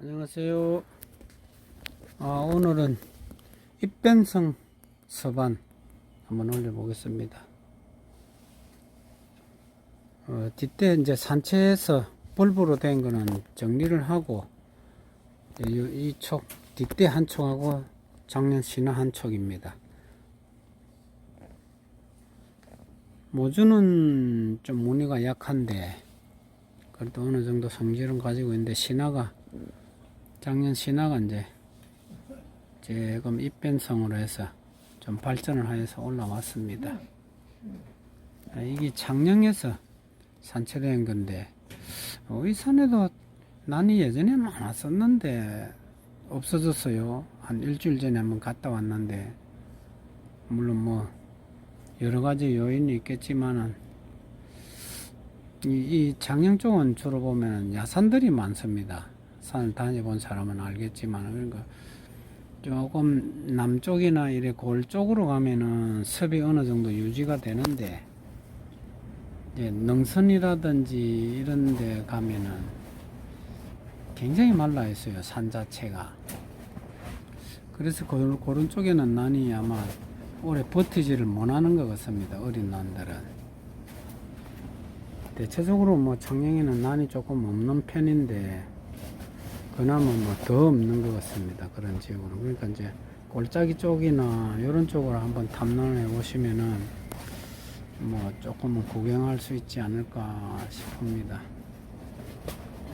안녕하세요. 아, 오늘은 입변성 서반 한번 올려보겠습니다. 어, 뒷대 이제 산채에서 볼브로 된 거는 정리를 하고 이촉 뒷대 한 촉하고 작년 신화 한 촉입니다. 모주는 좀 무늬가 약한데 그래도 어느 정도 성질은 가지고 있는데 신화가 작년 신화가 이제 조금 입변성으로 해서 좀 발전을 하여서 올라왔습니다. 아, 이게 작년에서 산채된 건데 어, 이 산에도 난이 예전에 많았었는데 없어졌어요. 한 일주일 전에 한번 갔다 왔는데 물론 뭐 여러 가지 요인이 있겠지만은 이, 이 장영 쪽은 주로 보면 야산들이 많습니다. 산을 다녀본 사람은 알겠지만 그러니까 조금 남쪽이나 이래 골 쪽으로 가면은 습이 어느 정도 유지가 되는데 이제 능선이라든지 이런 데 가면은 굉장히 말라 있어요 산 자체가. 그래서 그, 그런 쪽에는 난이 아마 오래 버티지를 못하는 것 같습니다 어린 난들은. 대체적으로 뭐 청량에는 난이 조금 없는 편인데 그나마 뭐 더 없는 것 같습니다. 그런 지역으로. 그러니까 이제 골짜기 쪽이나 이런 쪽으로 한번 탐론해 보시면은 뭐 조금은 구경할 수 있지 않을까 싶습니다.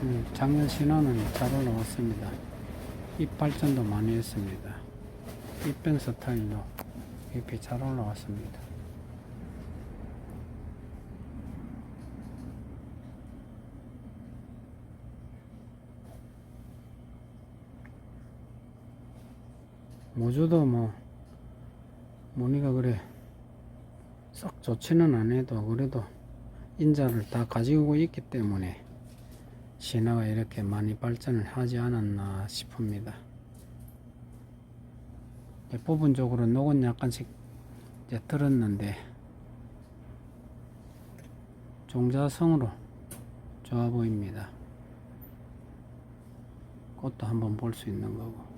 음, 작년 신화는 잘 올라왔습니다. 잎 발전도 많이 했습니다. 잎변 스타일도 잎이 잘 올라왔습니다. 모주도 뭐 무늬가 그래 썩 좋지는 않아도 그래도 인자를 다 가지고 있기 때문에 신화가 이렇게 많이 발전을 하지 않았나 싶습니다. 부분적으로 녹은 약간씩 이제 들었는데 종자성으로 좋아 보입니다. 꽃도 한번 볼 수 있는 거고.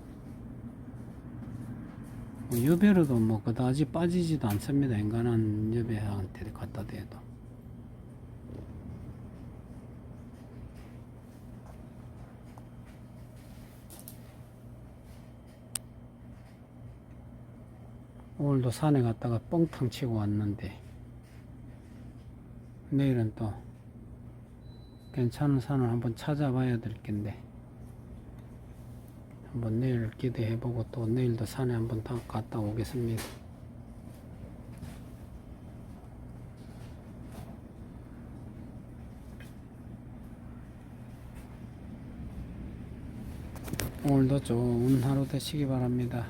뭐 여배로도 뭐 그다지 빠지지도 않습니다. 인간한 여배한테 갖다 대도. 오늘도 산에 갔다가 뻥탕 치고 왔는데 내일은 또 괜찮은 산을 한번 찾아봐야 될 텐데 한번 내일 기대해 보고 또 내일도 산에 한번 다 갔다 오겠습니다. 오늘도 좋은 하루 되시기 바랍니다.